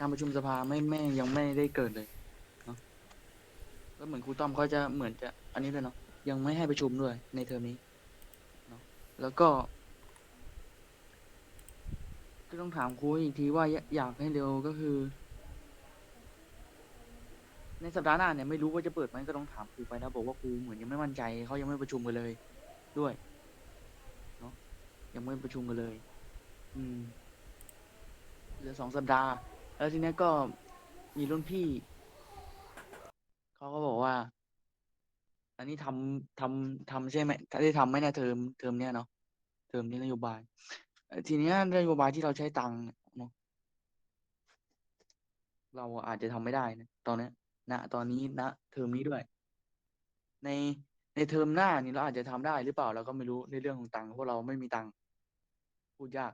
การประชุมสภาไม่ไม่ยังไม่ได้เกิดเลยเนาะก็เหมือนครูต้อมเขาจะเหมือนจะอันนี้ด้วยเนาะยังไม่ให้ประชุมด้วยในเทอมนี้เนาะแล้วก็ก็ต้องถามครูอีกทีว่าอยากอยากให้เร็วก็คือ ในสัปดาห์หน้าเนี่ยไม่รู้ว่าจะเปิดไหมก็ต้องถามครูไปนะบอกว่าครูเหมือนยังไม่มั่นใจเขายังไม่ประชุมกันเลย ด้วยเนาะยังไม่ประชุมกันเลย อืมเหลือสองสัปดาห์ แล้วทีเนี้ยก็มีรุ่นพี่ เขาก็บอกว่า อันนี้ทำทำทำใช่ไหมได้ทำไหมเนะเทอมเทอมเนี้ยเนาะเทอมนี้นโยบายเอ่อทีเนี้ยนโยบายที่เราใช้ตังค์เนี่ยเนาะเราอาจจะทำไม่ได้นะตอนเนี้ยณตอนนี้ณเทอมนี้ด้วย ในในเทอมหน้านี่เราอาจจะทำได้หรือเปล่าเราก็ไม่รู้ในเรื่องของตังค์เพราะเราไม่มีตังค์พูดยาก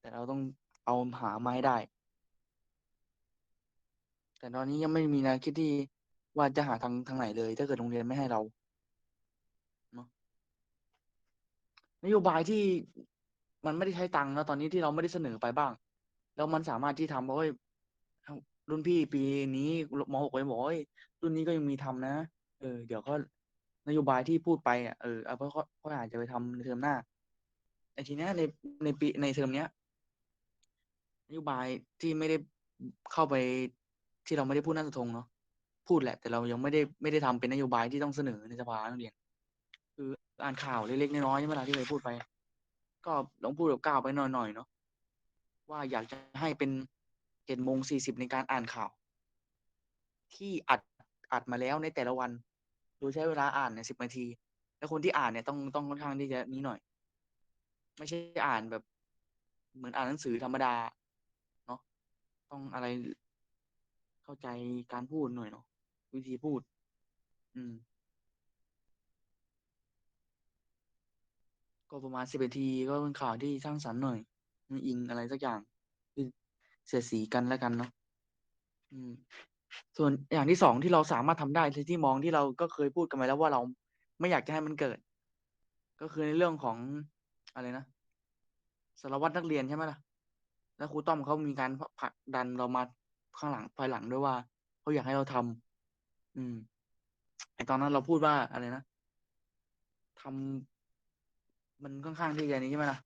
แต่เราต้องเอาหามาให้ได้ แต่ตอนนี้ยังไม่มีแนวคิดที่ว่าจะหาทางทางไหนเลย ถ้าเกิดโรงเรียนไม่ให้เราเนาะนโยบายที่มันไม่ได้ใช้ตังค์แล้วตอนนี้ที่เราไม่ได้เสนอไปบ้าง แล้วมันสามารถที่ทำเพราะว่ารุ่นพี่ปีนี้มหกเลยบอกว่าเฮ้ยรุ่นนี้ก็ยังมีทำนะเออ เดี๋ยวก็นโยบายที่พูดไปอะเออเอาเพราะเขาอาจจะไปทำในเทอมหน้าไอ้ทีเนี้ยในในปีในเทอมเนี้ยนโยบายที่ไม่ได้เข้าไป ที่เราไม่ได้พูดหน้าสาธงเนาะพูดแหละ แต่เรายังไม่ได้ไม่ได้ทำเป็นนโยบายที่ต้องเสนอในสภานักเรียน คืออ่านข่าวเล็กๆน้อยๆใช่ไหมล่ที่เคยพูดไป ก็ลองพูดกับก้าวไปหน่อยๆเนาะว่าอยากจะให้เป็นเจ็ดโมงสี่สิบในการอ่านข่าว ที่อัดอัดมาแล้วในแต่ละวันโดยใช้เวลาอ่านเนี่ยสิบนาที แล้วคนที่อ่านเนี่ยต้องต้องค่อนข้างที่จะนี้หน่อย ไม่ใช่อ่านแบบ เหมือนอ่านหนังสือธรรมดา เนาะต้องอะไร เข้าใจการพูดหน่อยเนาะวิธีพูด อืม ก็ประมาณสิบนาทีก็เป็นข่าวที่สร้างสรรค์หน่อยไม่อิงอะไรสักอย่างคือเสียดสีกันแล้วกันเนาะอืม ส่วนอย่างที่สองที่เราสามารถทำได้ที่ที่มองที่เราก็เคยพูดกันไปแล้วว่าเราไม่อยากจะให้มันเกิด ก็คือในเรื่องของอะไรนะสารวัตรนักเรียนใช่ไหมล่ะ แล้วครูต้อมเขามีการผลักดันเรามา ข้างหลังภายหลังด้วยว่าเขาอยากให้เราทำอืมไอตอนนั้นเราพูดว่าอะไรนะทำมันค่อนข้างที่จะนี้ใช่ไหมล่ะ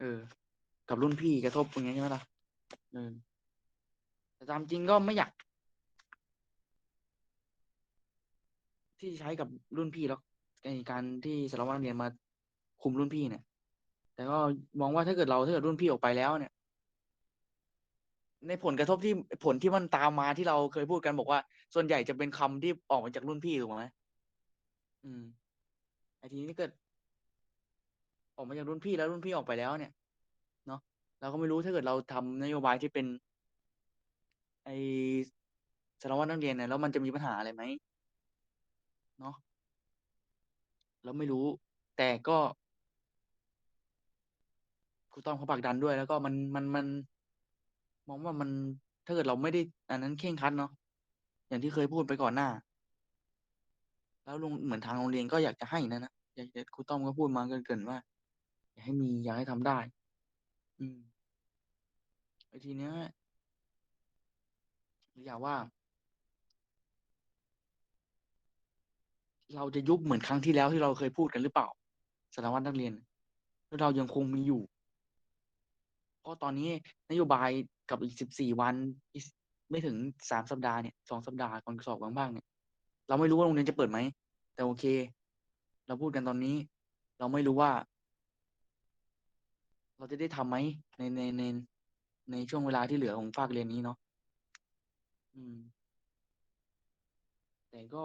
เออ กับรุ่นพี่กระทบอย่างเงี้ยใช่ไหมล่ะเออแต่ตามจริงก็ไม่อยากที่ใช้กับรุ่นพี่แล้วในการที่สารวัตรเรียนมาคุมรุ่นพี่เนี่ย แต่ก็มองว่าถ้าเกิดเราถ้าเกิดรุ่นพี่ออกไปแล้วเนี่ย ในผลกระทบที่ผลที่มันตามมาที่เราเคยพูดกันบอกว่า ส่วนใหญ่จะเป็นคำที่ออกมาจากรุ่นพี่ถูกไหมอืมไอทีนี้เกิดออกมาจากรุ่นพี่แล้วรุ่นพี่ออกไปแล้วเนี่ย เนาะเราก็ไม่รู้ถ้าเกิดเราทำนโยบายที่เป็น ไอสารวัตรนักเรียนเนี่ยแล้วมันจะมีปัญหาอะไรไหมเนาะเราไม่รู้ แต่ก็ครูต้อมเขาผลักดันด้วย แล้วก็มันมันมัน มองว่ามันถ้าเกิดเราไม่ได้อันนั้นเคร่งครัดเนาะอย่างที่เคยพูดไปก่อนหน้า แล้วโรงเหมือนทางโรงเรียนก็อยากจะให้นะนะอยากจะครูต้อมก็พูดมาเกินๆว่า อยากให้มีอยากให้ทำได้ อืมไอทีเนี้ยอยากว่า เราจะยุบเหมือนครั้งที่แล้วที่เราเคยพูดกันหรือเปล่าสารวัตรนักเรียนแล้วเรายังคงมีอยู่เพราะตอนนี้นโยบาย กับอีกสิบสี่วันอีกไม่ถึงสามสัปดาห์เนี่ยสองสัปดาห์ก่อนสอบบางบ้างเนี่ย เราไม่รู้ว่าโรงเรียนจะเปิดไหม แต่โอเค เราพูดกันตอนนี้ เราไม่รู้ว่า เราจะได้ทำไหมในในในในช่วงเวลาที่เหลือของภาคเรียนนี้เนาะอืม แต่ก็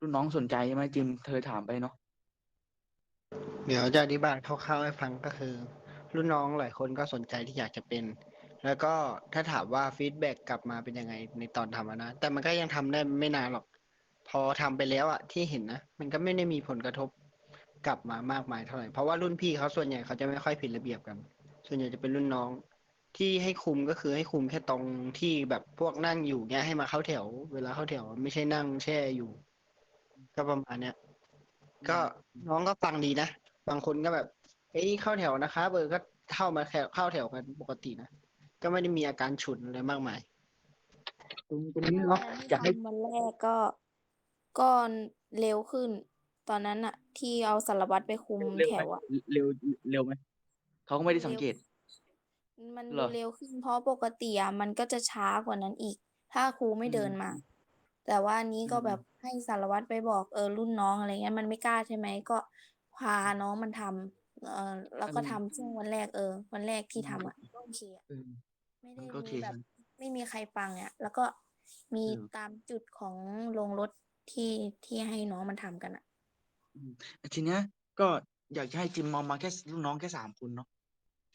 รุ่นน้องสนใจใช่ไหมจิมเธอถามไปเนาะเดี๋ยวจะอธิบายคร่าวๆให้ฟังก็คือ รุ่นน้องหลายคนก็สนใจที่อยากจะเป็น แล้วก็ถ้าถามว่าฟีดแบ็กกลับมาเป็นยังไงในตอนทำอะนะ แต่มันก็ยังทำได้ไม่นานหรอก พอทำไปแล้วอะที่เห็นนะ มันก็ไม่ได้มีผลกระทบกลับมามากมายเท่าไหร่ เพราะว่ารุ่นพี่เขาส่วนใหญ่เขาจะไม่ค่อยผิดระเบียบกัน ส่วนใหญ่จะเป็นรุ่นน้องที่ให้คุมก็คือให้คุมแค่ตรงที่แบบพวกนั่งอยู่เนี้ยให้มาเข้าแถว เวลาเข้าแถว ไม่ใช่นั่งแช่อยู่ ก็ประมาณเนี้ยก็น้องก็ฟังดีนะ บางคนก็แบบ เอ้ยเข้าแถวนะคะเบอร์ก็เข้ามาแถวเข้าแถวกันปกตินะ ก็ไม่ได้มีอาการฉุนอะไรมากมายตรงตรงนี้เนาะตอนที่อยากให้ทำวันแรกก็ก็เร็วขึ้น ตอนนั้นอะที่เอาสารวัตรไปคุมเร็วแถไหมวอะเร็วเร็วไหมเขาก็ไม่ได้สังเกต มันเหรดูอเร็วขึ้นเพราะปกติอะมันก็จะช้ากว่านั้นอีก ถ้าครูไม่อืมเดินมา แต่ว่าอันนี้ก็อืมแบบให้สารวัตรไปบอกเออรุ่นน้องอะไรเงี้ยมันไม่กล้าใช่ไหมก็พาน้องมันทำเออแล้วก็อันนี้ทำช่วงวันแรกเออ วันแรกที่ทำอะก็โอเคอะ เออ ไม่มัได้นก็โอเคมีแบบใช่ไหมไม่มีใครฟังอะ แล้วก็มีเออตามจุดของโรงรถที่ที่ให้น้องมันทำกันอะอืมทีเนี้ยก็อยากจะให้จิมมองมาแค่ลูกน้องแค่สามคนเนาะ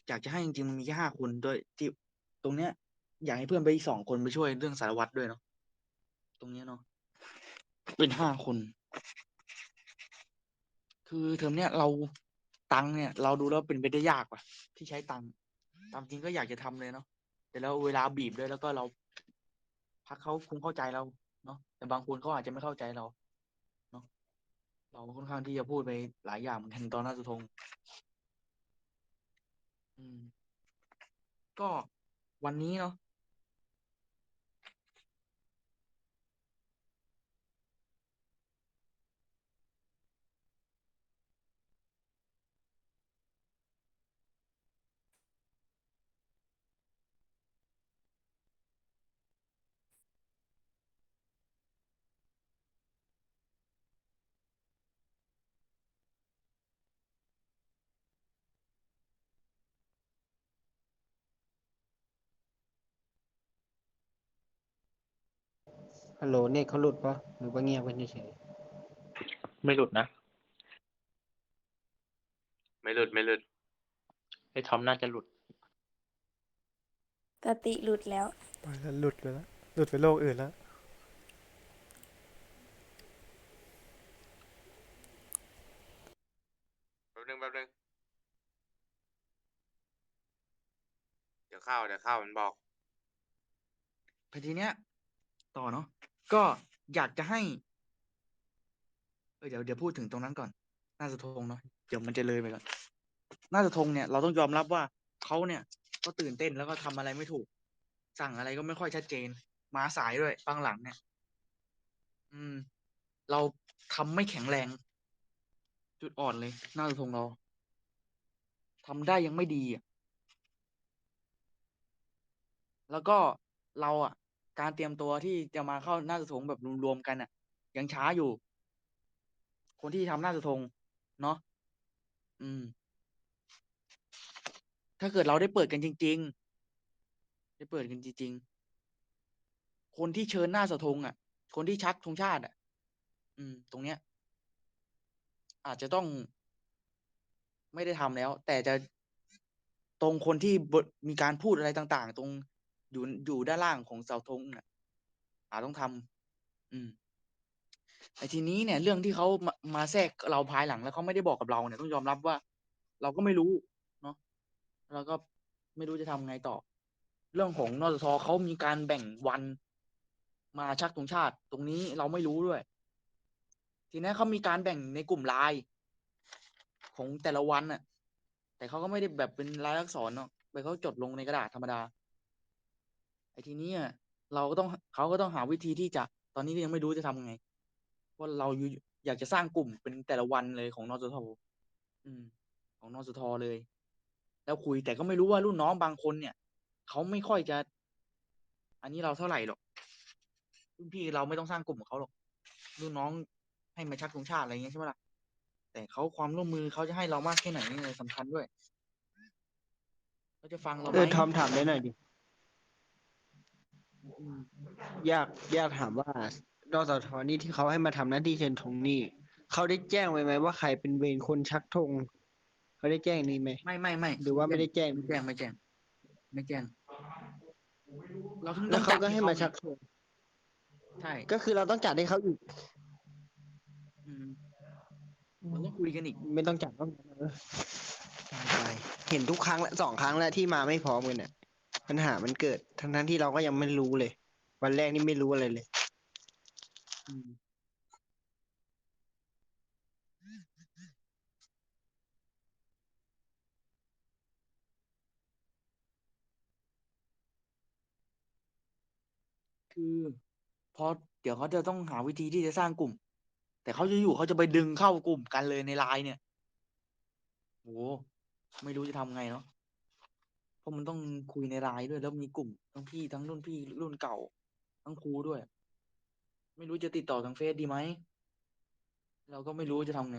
อยากจะให้จริงๆมันมีแค่ห้าคนโดยที่ตรงเนี้ย อยากให้เพื่อนไปอีกสองคนไปช่วยเรื่องสารวัตรด้วยเนาะตรงเนี้ยเนาะเป็นห้าคน คือเทอมเนี้ยเราตังค์เนี่ย เราดูแล้วเป็นไปได้ยากว่ะที่ใช้ตังค์ตามจริงก็อยากจะทำเลยเนาะ แต่แล้วเวลาบีบด้วยแล้วก็เราพักเขาคงเข้าใจเราเนาะแต่บางคนเขาอาจจะไม่เข้าใจเราเนาะเราค่อนข้างที่จะพูดไปหลายอย่างเหมือนกันตอนหน้าสุทงอืม ก็วันนี้เนาะ ฮัลโหลเน็ตเขาหลุดปะหรือว่าเงียบกันเฉยไม่หลุดนะไม่หลุดไม่หลุดไอ้ทอมน่าจะหลุด สติหลุดแล้ว ไปแล้วหลุดไปแล้วหลุดไปโลกอื่นแล้ว แป๊บนึงแป๊บนึงเดี๋ยวเข้าเดี๋ยวเข้ามันบอกแต่ทีเนี้ยต่อเนาะ ก็อยากจะให้ เออเดี๋ยวเดี๋ยวพูดถึงตรงนั้นก่อน น่าจะทงเนาะเดี๋ยวมันจะเลยไปก่อนน่าจะทงเนี่ยเราต้องยอมรับว่าเขาเนี่ย ก็ตื่นเต้นแล้วก็ทำอะไรไม่ถูก สั่งอะไรก็ไม่ค่อยชัดเจน มาสายด้วยบางหลังเนี่ย อืม เราทำไม่แข็งแรง จุดอ่อนเลย น่าจะทงเราทำได้ยังไม่ดีอะแล้วก็เราอะ การเตรียมตัวที่จะมาเข้าหน้าจะทงแบบรวมๆกันอะ ยังช้าอยู่ คนที่ทำหน้าจะทงเนาะอืม ถ้าเกิดเราได้เปิดกันจริง ๆ ได้เปิดกันจริง ๆ คนที่เชิญหน้าสาธงอะ คนที่ชักธงชาติ อะ อืม ตรงเนี้ย อาจจะต้องไม่ได้ทำแล้ว แต่จะตรงคนที่มีการพูดอะไรต่าง ๆ ตรง อยู่อยู่ด้านล่างของเสาธงอะอาจต้องทำอืมไอ้ทีนี้เนี่ย เรื่องที่เขามามาแทรกเราภายหลังแล้วเขาไม่ได้บอกกับเราเนี่ยต้องยอมรับว่า เราก็ไม่รู้เนาะเราก็ไม่รู้จะทำไงต่อ เรื่องของนสทเขามีการแบ่งวันมาชักธงชาติ ตรงนี้เราไม่รู้ด้วย ทีนี้เขามีการแบ่งในกลุ่มไลน์ของแต่ละวันน่ะ แต่เขาก็ไม่ได้แบบเป็นลายลักษณ์อักษรเนาะไปเขาจดลงในกระดาษธรรมดา ไอ้ทีนี้อะเราก็ต้องเขาก็ต้องหาวิธีที่จะตอนนี้ก็ยังไม่รู้จะทำไงว่าเราอยู่อยากจะสร้างกลุ่มเป็นแต่ละวันเลยของนสทอืม ของนสทเลย แล้วคุยแต่ก็ไม่รู้ว่ารุ่นน้องบางคนเนี่ยเขาไม่ค่อยจะ อันนี้เราเท่าไหร่หรอกรุ่นพี่เราไม่ต้องสร้างกลุ่มกับเขาหรอกรุ่นน้องให้มาชักธงชาติอะไรเงี้ยใช่ไหมล่ะแต่เขาความร่วมมือเขาจะให้เรามากแค่ไหนนี่เลยสำคัญด้วยเขาจะฟังเราไหเออทอมถามได้หน่อยดิ อืมอยากอยากถามว่านสทนี่ที่เขาให้มาทำหน้าที่เชิญธงนี่เขาได้แจ้งไว้ไหมว่าใครเป็นเวรคนชักธงเขาได้แจ้งนี่ไหมไม่ไม่ไม่หรือว่าไม่ได้แจ้งไม่แจ้งไม่แจ้ง ไม่แจ้งเราต้องแล้วเขาก็ต้องจัดให้มาชักธงใช่ก็คือเราต้องจัดให้เขาอีกอืมเราต้องคุยกันอีก ไม่ต้องจัดต้องเออไปเห็นทุกครั้งและสองครั้งแล้วที่มาไม่พร้อมกันเนี่ย ปัญหามันเกิด ทั้งทั้งที่เราก็ยังไม่รู้เลย วันแรกนี่ไม่รู้อะไรเลย อืมคือพราะเดี๋ยวเขาจะต้องหาวิธีที่จะสร้างกลุ่ม แต่เขาจะอยู่เขาจะไปดึงเข้ากลุ่มกันเลยในไลน์เนี่ยโหไม่รู้จะทำไงเนาะ เพราะมันต้องคุยในไลน์ด้วย แล้วมีกลุ่มทั้งพี่ทั้งรุ่นพี่รุ่นเก่า ทั้งครูด้วย ไม่รู้จะติดต่อทางเฟซดีไหม เราก็ไม่รู้จะทำไง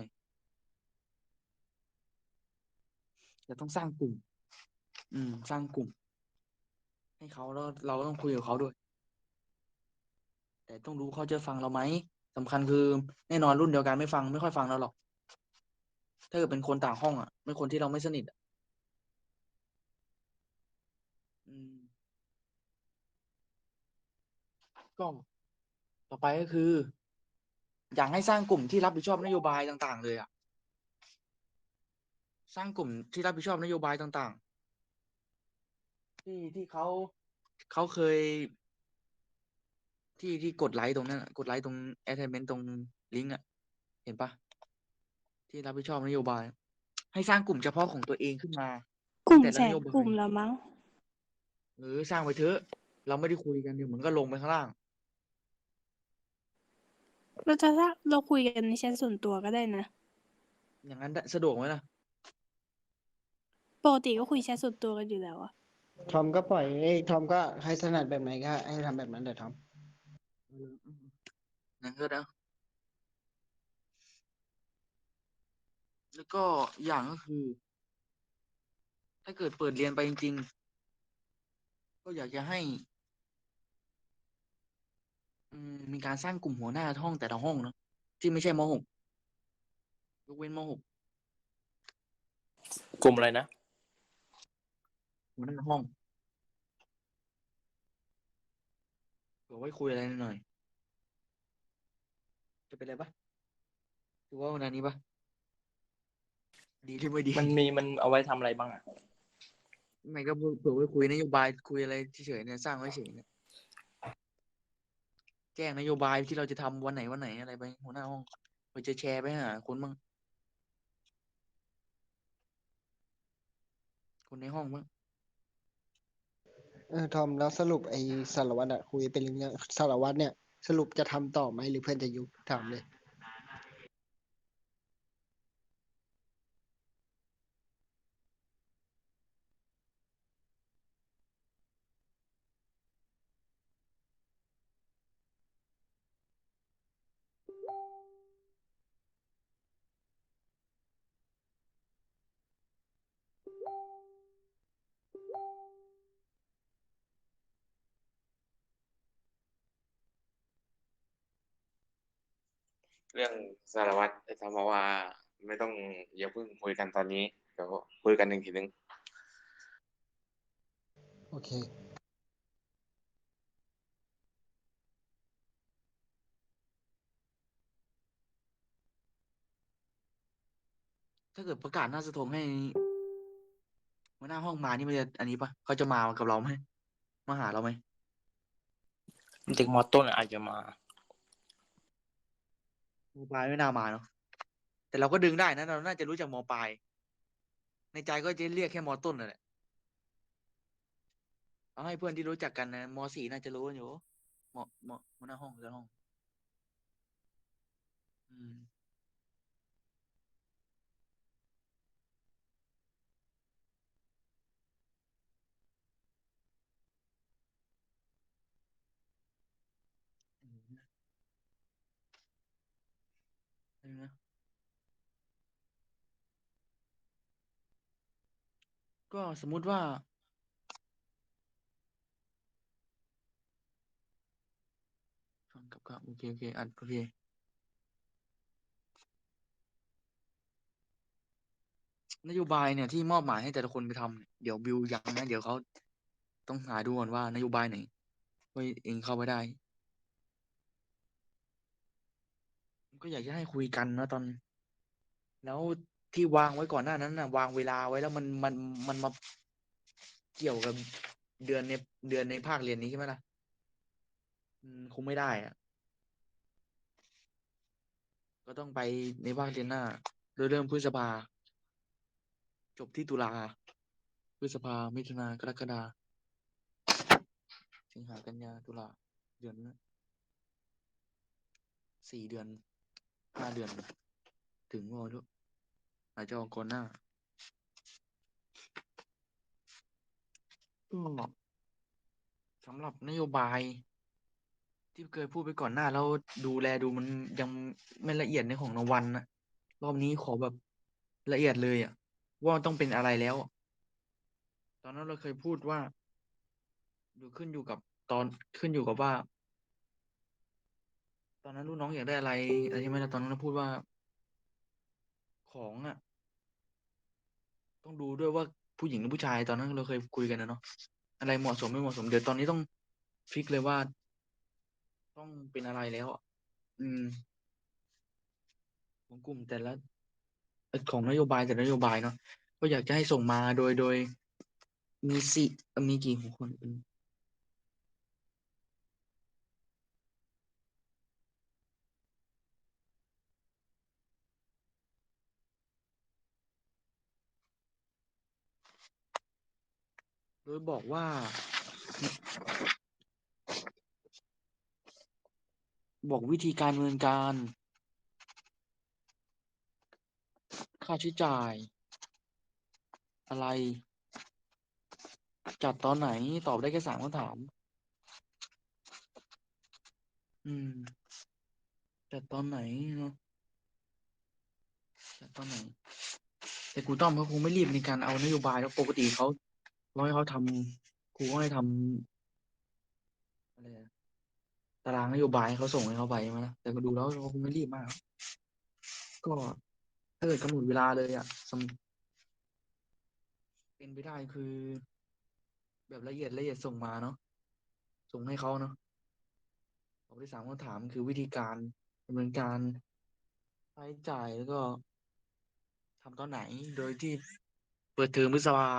จะต้องสร้างกลุ่ม อืม สร้างกลุ่ม ให้เขาแล้วเราก็ต้องคุยกับเขาด้วย แต่ต้องรู้เขาจะฟังเราไหมสำคัญคือแน่นอนรุ่นเดียวกันไม่ฟังไม่ค่อยฟังเราหรอก ถ้าเกิดเป็นคนต่างห้องอะ ไม่คนที่เราไม่สนิทอะอืม ก็ต่อไปก็คือ อยากให้สร้างกลุ่มที่รับผิดชอบนโยบายต่างๆ เลยอะสร้างกลุ่มที่รับผิดชอบนโยบายต่างๆ ที่ที่เขาเขาเคย ที่ที่กดไลค์ตรงนั้นอะกดไลค์ตรง attachment ตรงลิงก์อะเห็นปะที่รับผิดชอบนโยบาย ให้สร้างกลุ่มเฉพาะของตัวเองขึ้นมา กลุ่มแต่ละแสนนโยบายกลุ่มแล้วมั้ง เออสร้างไปเถอะ เราไม่ได้คุยกันเดี๋ยวมันก็ลงไปข้างล่าง เราจะถ้าเราคุยกันในแชทส่วนตัวก็ได้นะอย่างนั้นได้สะดวกไหมล่ะ ปกติก็คุยแชทส่วนตัวกันอยู่แล้วอะทอมก็ปล่อยเอ้ยทอมก็ให้ถนัดแบบไหนก็ให้ทำแบบนั้นเดี๋ยวทอมนั่นก็ได้แล้วก็อย่างก็คือ ถ้าเกิดเปิดเรียนไปจริง ๆ ก็อยากจะให้ อืมมีการสร้างกลุ่มหัวหน้าห้องแต่ละห้องเนอะที่ไม่ใช่มหกยกเว้นมหกกลุ่มอะไรนะหัวหน้าห้องเผื่อไว้คุยอะไรหน่อยจะเป็นอะไรปะหรือว่าวันนี้ปะดีหรือไม่ดีมันมีมันเอาไว้ทำอะไรบ้างอะ ไม่ก็เผื่อไว้คุยนโยบายคุยอะไรเฉยๆเนี่ยสร้างไว้เฉยเนี่ย แจ้งนโยบายที่เราจะทำวันไหนวันไหนอะไรไปหัวหน้าห้องเราจะแชร์ไปหาคนบ้างคนในห้องบ้างเออทอมแล้วสรุปไอ้สารวัตรอะคุยเป็นเรื่องสารวัตรเนี่ย สรุปจะทำต่อไหมหรือเพื่อนจะยุบถามเลย เรื่องสารวัตรไอ้ทำมาว่าไม่ต้องอย่าเพิ่งคุยกันตอนนี้ เดี๋ยวคุยกันหนึ่งทีนึงโอเคถ้าเกิดประกาศหน้าเสะทงให้หัวหน้าห้องมานี่มันจะอันนี้ปะเขาจะมากับเราไหมมาหาเราไหมเด็กมอต้นอาจจะมา มปลายไม่น่ามาเนาะแต่เราก็ดึงได้นะเราน่าจะรู้จักมปลาย ในใจก็จะเรียกแค่มต้นนั่นแหละเอาให้เพื่อนที่รู้จักกันนะมสี่น่าจะรู้กันอยู่มมหัวหน้าห้องหัวหน้าห้อง อืม นะก็สมมุติว่า ฟังกับกับโอเคโอเคอัดโอเคนโยบายเนี่ยที่มอบหมายให้แต่ละคนไปทำเนี่ยเดี๋ยวบิวยังนะเดี๋ยวเขาต้องหาดูก่อนว่านโยบายไหนว่าเองเข้าไปได้ ก็อยากจะให้คุยกันนะตอน แล้วที่วางไว้ก่อนหน้านั้นนะวางเวลาไว้แล้วมันมันมันมาเกี่ยวกับเดือนในเดือนในภาคเรียนนี้ใช่ไหมล่ะอืมคงไม่ได้อะก็ต้องไปในภาคเรียนหน้า โดยเริ่มพฤษภา จบที่ตุลาพฤษภามิถุนากรกฎาสิงหากันยาตุลาเดือนละสี่เดือน ห้าเดือน ถึงวอลด้วยอาจจะออกก่อนหน้าสำหรับนโยบาย ที่เคยพูดไปก่อนหน้า แล้วดูแลดูมันยังไม่ละเอียดในของรางวัลนะรอบนี้ขอแบบละเอียดเลยอะว่ามันต้องเป็นอะไรแล้ว ตอนนั้นเราเคยพูดว่า ดูขึ้นอยู่กับตอนขึ้นอยู่กับว่า ตอนนั้นลูกน้องอยากได้อะไรอะไรใช่ไหมล่ะตอนนั้นเราพูดว่า ของอะ ต้องดูด้วยว่าผู้หญิงหรือผู้ชายตอนนั้นเราเคยคุยกันนะเนาะอะไรเหมาะสมไม่เหมาะสมเดี๋ยวตอนนี้ต้องฟิกเลยว่า ต้องเป็นอะไรแล้วอืม ของกลุ่มแต่ละของนโยบายแต่นโยบายเนาะก็อยากจะให้ส่งมาโดยโดย มีสี่เอ่อมีกี่คนอืม โดยบอกว่า บอกวิธีการดำเนินการ ค่าใช้จ่าย อะไร จัดตอนไหนตอบได้แค่สามคำถาม อืม จัดตอนไหนเนาะจัดตอนไหนแต่ครูต้อมเขาคงไม่รีบในการเอานโยบายแล้วปกติเขา ร้อยเขาทำครูก็ให้ทำอะไรอะตารางนโยบายให้เขาส่งให้เขาไปใช่ไหมล่ะแต่ก็ดูแล้วเขาคงไม่รีบมาก ก็ถ้าเกิดกำหนดเวลาเลยอะสมเป็นไปได้คือ แบบละเอียดละเอียดส่งมาเนาะส่งให้เขาเนาะตอบได้สามคำถามคือวิธีการดำเนินการใช้จ่ายแล้วก็ทำตอนไหนโดยที่เปิดเทอมพฤษภา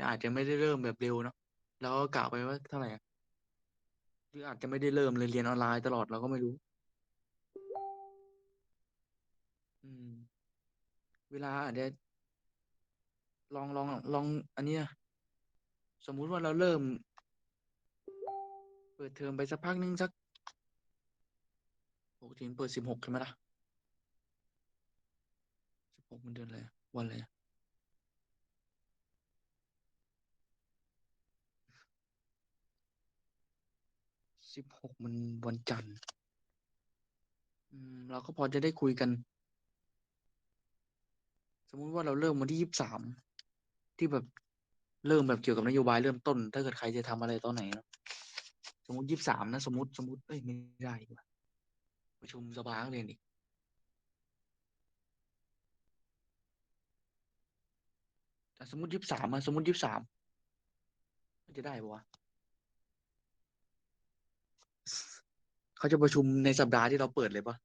แต่อาจจะไม่ได้เริ่มแบบเร็วเนาะแล้วก็กะไปว่าเท่าไหร่อะหรืออาจจะไม่ได้เริ่มเลยเรียนออนไลน์ตลอดเราก็ไม่รู้ อืม เวลาอาจจะลองลองลอง อันเนี้ยสมมุติว่าเราเริ่ม เปิดเทอมไปสักพักนึงสักปกติมันเปิดสิบหกใช่ไหมล่ะสิบหกมันเดือนอะไรอะวันอะไรอะ สิบหกมันวันจันทร์ อืม เราก็พอจะได้คุยกัน สมมุติว่าเราเริ่มวันที่ยี่สิบสามที่แบบเริ่มแบบเกี่ยวกับนโยบายเริ่มต้น ถ้าเกิดใครจะทำอะไรตอนไหนเนอะสมมติยี่สิบสามนะ สมมติสมมติเอ้ยไม่ได้ดีกว่าประชุมสภานักเรียนอีกแต่สมมติยี่สิบสามอะสมมติยี่สิบสามมันจะได้ปะวะ เขาจะประชุมในสัปดาห์ที่เราเปิดเลยปะ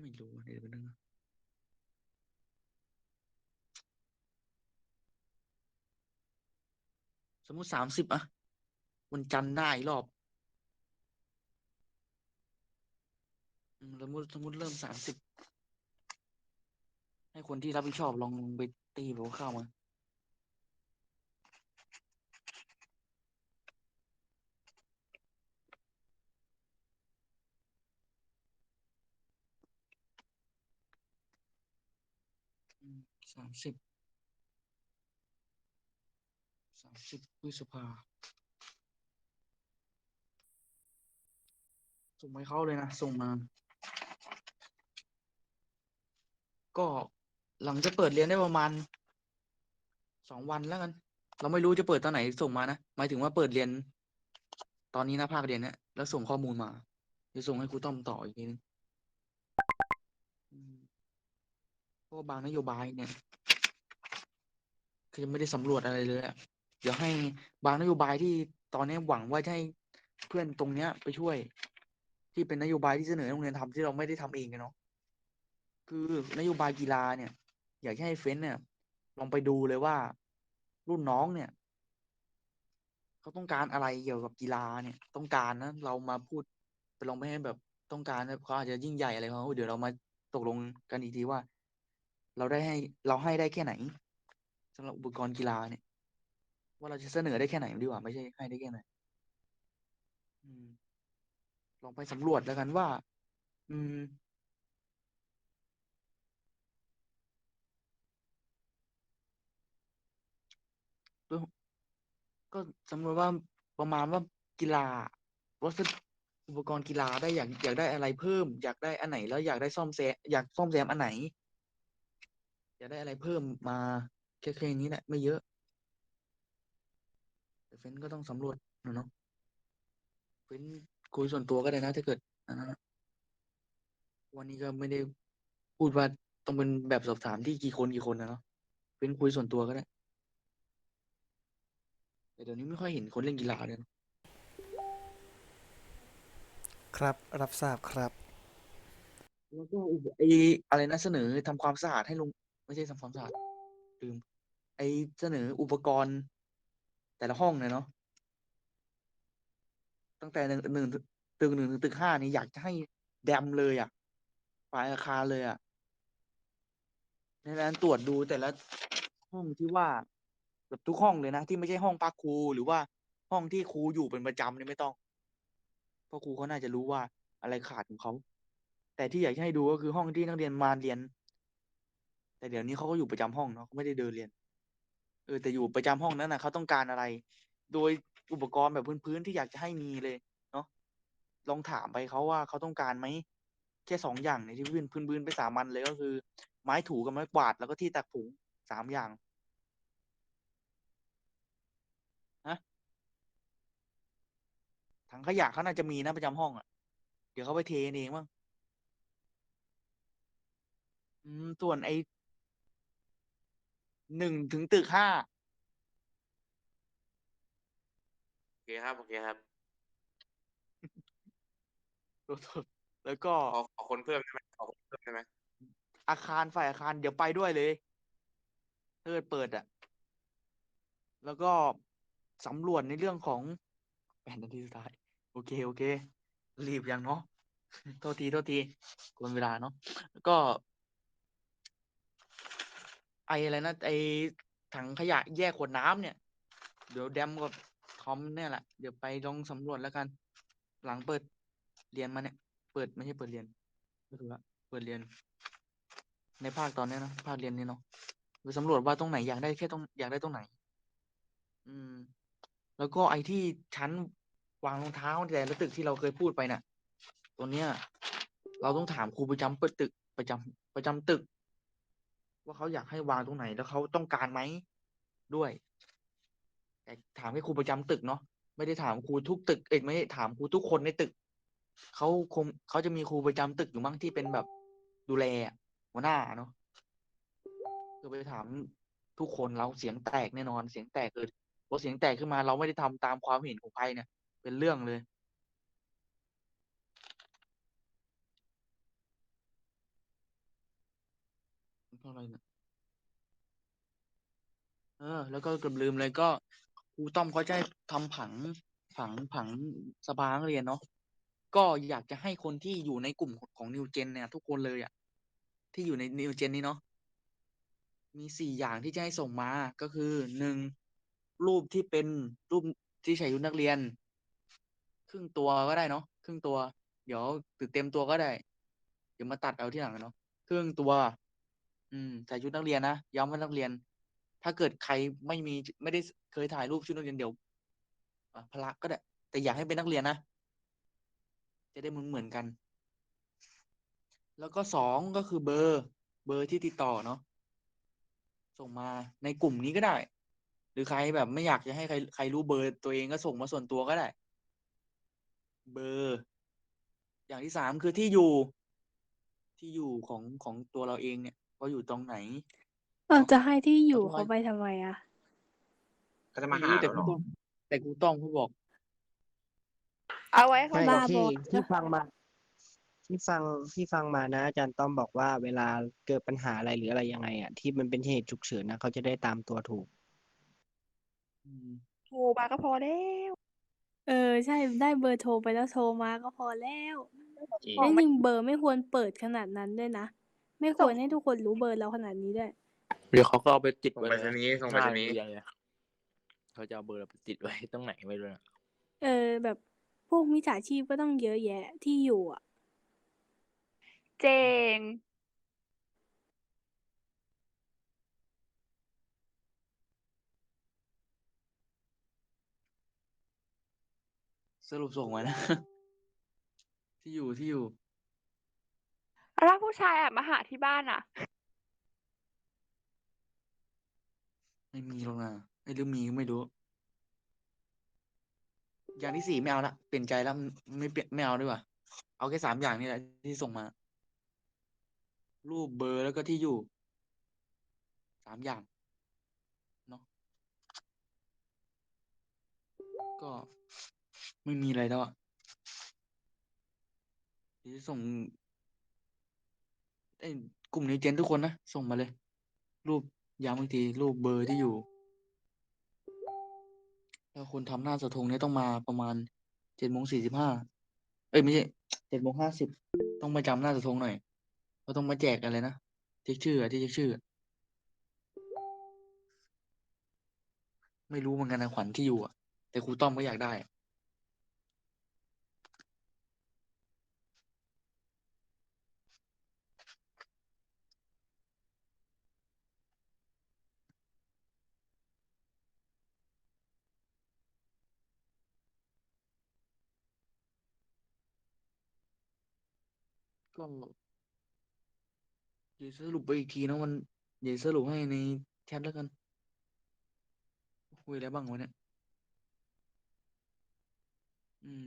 ไม่รู้เดี๋ยวไปนึงสมมติสามสิบอะวันจันทร์ได้อีกรอบสมมติสมมติเริ่มสามสิบให้คนที่รับผิดชอบลองไปตีแบบว่าเข้ามา สามสิบสามสิบพฤษภาส่งไปเขาเลยนะ ส่งมา ก็หลังจะเปิดเรียนได้ประมาณสองวันแล้วกัน เราไม่รู้จะเปิดตอนไหนส่งมานะ หมายถึงว่าเปิดเรียน ตอนนี้นะภาคเรียนเนี่ยแล้วส่งข้อมูลมาจะส่งให้ครูต้อมต่ออีกทีนึง ราะว่าบางนโยบายเนี่ยคือไม่ได้สำรวจอะไรเลยอะเดี๋ยวให้บางนโยบายที่ตอนนี้หวังว่าจะให้เพื่อนตรงเนี้ย ไปช่วย ที่เป็นนโยบายที่เสนอโรงเรียนทำที่เราไม่ได้ทำเองกันเนาะคือนโยบายกีฬาเนี่ย อยากให้เฟ้นเนี่ย ลองไปดูเลยว่า รุ่นน้องเนี่ยเขาต้องการอะไรเกี่ยวกับกีฬาเนี่ย ต้องการนะเรามาพูดไปลองไปให้แบบต้องการนะเขาอาจจะยิ่งใหญ่อะไรเขาเดี๋ยวเรามาตกลงกันอีกทีว่า เราได้ให้เราให้ได้แค่ไหนสำหรับอุปกรณ์กีฬาเนี่ย ว่าเราจะเสนอได้แค่ไหนดีกว่า ไม่ใช่ให้ได้แค่ไหนอืมลองไปสำรวจแล้วกันว่า อืมก็ก็สำรวจว่าประมาณว่ากีฬาวัสดุอุปกรณ์กีฬาได้อยากอยากได้อะไรเพิ่ม อยากได้อันไหน แล้วอยากได้ซ่อมแซมอยากซ่อมแซมอันไหน อยากได้อะไรเพิ่มมาแค่แค่นี้แหละไม่เยอะ แต่เฟ้นก็ต้องสำรวจหน่อยเนาะเฟ้นคุยส่วนตัวก็ได้นะถ้าเกิดอันนั้นอะวันนี้ก็ไม่ได้พูดว่าต้องเป็นแบบสอบถามที่กี่คนกี่คนนะเนาะเฟ้นคุยส่วนตัวก็ได้แต่เดี๋ยวนี้ไม่ค่อยเห็นคนเล่นกีฬาเลยเนอะครับรับทราบครับ แล้วก็อุปไออะไรนะเสนอทำความสะอาดให้ลง ไม่ใช่ทำความสะอาดลืม ไอเสนออุปกรณ์ แต่ละห้องเนี่ยเนาะตั้งแต่หนึ่งหนึ่งตึกหนึ่งถึงตึกห้านี่อยากจะให้แดมเลยอะฝ่ายอาคารเลยอะในนั้นตรวจดูแต่ละห้องที่ว่าแบบทุกห้องเลยนะ ที่ไม่ใช่ห้องพักครูหรือว่าห้องที่ครูอยู่เป็นประจำเนี่ยไม่ต้องเพราะครูเขาน่าจะรู้ว่าอะไรขาดของเขาแต่ที่อยากให้ดูก็คือห้องที่นักเรียนมาเรียน แต่เดี๋ยวนี้เขาก็อยู่ประจำห้องเนาะเขาไม่ได้เดินเรียน เออ แต่อยู่ประจำห้องนั้นนะเขาต้องการอะไร โดยอุปกรณ์แบบพื้นๆที่อยากจะให้มีเลย เนาะลองถามไปเขาว่าเขาต้องการไหมแค่สองอย่างในที่พื้นพื้นไปสามัญเลยก็คือ ไม้ถูกับไม้กวาดแล้วก็ที่ตักผงสามอย่างฮะถังขยะเขาน่าจะมีนะประจำห้องอะ เดี๋ยวเขาไปเทเองมั้งอืมส่วนไอ้ หนึ่งถึงตึกห้าโอเคครับ โอเคครับ แล้วก็ขอขอคนเพิ่มได้ไหมขอคนเพิ่มได้ไหมอาคารฝ่ายอาคารเดี๋ยวไปด้วยเลยถ้าเกิดเปิดอะแล้วก็สำรวจในเรื่องของแปดนาทีสุดท้าย โอเค โอเค รีบยังเนาะ โทษที โทษทีกวนเวลาเนาะแล้วก็ไออะไรนะไอถังขยะแยกขวดน้ำเนี่ย เดี๋ยวแดมกับทอมเนี่ยแหละเดี๋ยวไปลองสำรวจแล้วกัน หลังเปิดเรียนมาเนี่ย เปิดไม่ใช่เปิดเรียนไม่ถูกละเปิดเรียน ในภาคตอนนี้นะภาคเรียนนี่เนาะไปสำรวจว่าตรงไหนอยากได้แค่ตรงอยากได้ตรงไหน อืม แล้วก็ไอที่ชั้นวางรองเท้าแต่ละตึกที่เราเคยพูดไปน่ะ ตัวเนี้ย เราต้องถามครูประจำเปิดตึกประจำประจำตึก ว่าเขาอยากให้วางตรงไหน แล้วเขาต้องการไหมด้วย แต่ถามให้ครูประจำตึกเนาะไม่ได้ถามครูทุกตึกเอ้ยไม่ได้ถามครูทุกคนในตึกเขาคงเขาจะมีครูประจำตึกอยู่มั้งที่เป็นแบบดูแลหัวหน้าเนาะคือไปถามทุกคนเราเสียงแตกแน่นอน เสียงแตกเกิดพอเสียงแตกขึ้นมา เราไม่ได้ทำตามความเห็นของใครเนี่ย เป็นเรื่องเลย เท่าไหร่เนี่ยเออ แล้วก็เกือบลืมเลยก็ครูต้อมเขาจะให้ทำผังผังผังสภานักเรียนเนาะก็อยากจะให้คนที่อยู่ในกลุ่มของนิวเจนเนี่ย ทุกคนเลยอะที่อยู่ในนิวเจนนี้เนาะมีสี่อย่างที่จะให้ส่งมาก็คือหนึ่งรูปที่เป็นรูปที่ใส่ชุดนักเรียน ครึ่งตัวก็ได้เนาะครึ่งตัว เดี๋ยวหรือเต็มตัวก็ได้ เดี๋ยวมาตัดเอาที่หลังเนาะครึ่งตัว อืมใส่ชุดนักเรียนนะย้ำว่านักเรียน ถ้าเกิดใครไม่มีไม่ได้เคยถ่ายรูปชุดนักเรียนเดี๋ยวอะพละก็ได้ แต่อยากให้เป็นนักเรียนนะ จะได้เหมือนเหมือนกัน แล้วก็สองก็คือเบอร์ เบอร์ที่ติดต่อเนาะส่งมาในกลุ่มนี้ก็ได้ หรือใครแบบไม่อยากจะให้ใครใครรู้เบอร์ตัวเองก็ส่งมาส่วนตัวก็ได้ เบอร์ อย่างที่สามคือที่อยู่ ที่อยู่ของของตัวเราเองเนี่ย ว่าอยู่ตรงไหน เราจะให้ที่อยู่เอาไว้เขาไปทำไมอะเขาจะมาไม่หารู้แต่เรากูเหรอต้องแต่กูต้องเขาบอก เอาไว้เขาไม่บ้าที่บอที่ฟังมา ที่ฟังที่ฟังมานะ อาจารย์ต้อมบอกว่าเวลาเกิดปัญหาอะไรหรืออะไรยังไงอะที่มันเป็นเหตุฉุกเฉินนะเขาจะได้ตามตัวถูก อืมโทรมาก็พอแล้วเออ ใช่ได้เบอร์โทรไปแล้วโทรมาก็พอแล้วจริงและยิ่งเบอร์ไม่ควรเปิดขนาดนั้นด้วยนะ ไม่ควรให้ทุกคนรู้เบอร์เราขนาดนี้ด้วยเดี๋ยวเขาก็เอาไปติดส่งไว้ไปชนี้ส่งไปชนี้หาโรงเรียนเลยเขาจะเอาเบอร์เราไปติดไว้ตรงไหนไม่รู้นะเออแบบพวกมิจฉาชีพก็ต้องเยอะแยะที่อยู่อะ เจง สรุปส่งไว้นะ ที่อยู่ที่อยู่แล้ว ถ้าผู้ชายแอบมาหาที่บ้านอะ ไม่มีหรอกนะไอ้หรือมีก็ไม่รู้ อย่างที่สี่ไม่เอาละเปลี่ยนใจแล้วไม่เปลี่ยนไม่เอาดีกว่า เอาแค่สามอย่างนี่แหละที่ส่งมา รูปเบอร์แล้วก็ที่อยู่สามอย่างเนาะก็ไม่มีอะไรแล้วอะเดี๋ยวจะส่ง ไอ้กลุ่มนี้เจนทุกคนนะ ส่งมาเลย รูปย้ำอีกที รูปเบอร์ที่อยู่ แล้วคนทำหน้าเสาธงเนี่ยต้องมาประมาณเจ็ดโมงสี่สิบห้าเอ้ยไม่ใช่เจ็ดโมงห้าสิบต้องมาจำหน้าเสาธงหน่อยเราต้องมาแจกอะไรนะเช็คชื่ออะที่เช็คชื่อ ไม่รู้เหมือนกันนะขวัญที่อยู่อะแต่ครูต้อมก็อยากได้อะ ก็เดี๋ยวสรุปไปอีกทีนะมันเดี๋ยวสรุปให้ในแชทแล้วกัน คุยอะไรบ้างวะเนี่ย อืม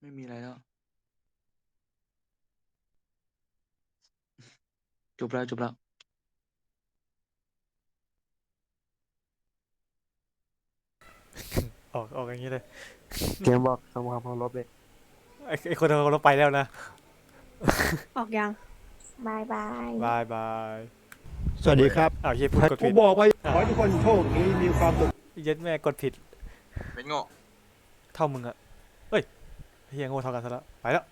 ไม่มีอะไรแล้ว จบแล้วจบแล้วออกออกอย่างนี้เลย เกมบอกทำความเคารพเลย ไอ้ไอ้คนเราเราไปแล้วนะออกยังบายบาย บายบายสวัสดีครับอ้าวเฮียพูดกดผผิมดบอกไปขอให้ทุกคนโชคดีมีความสุขเย็ดแม่กดผิดเป็นโง่เท่ามึงอะเอ้ยเฮียโง่เท่ากันซะแล้วไปแล้ว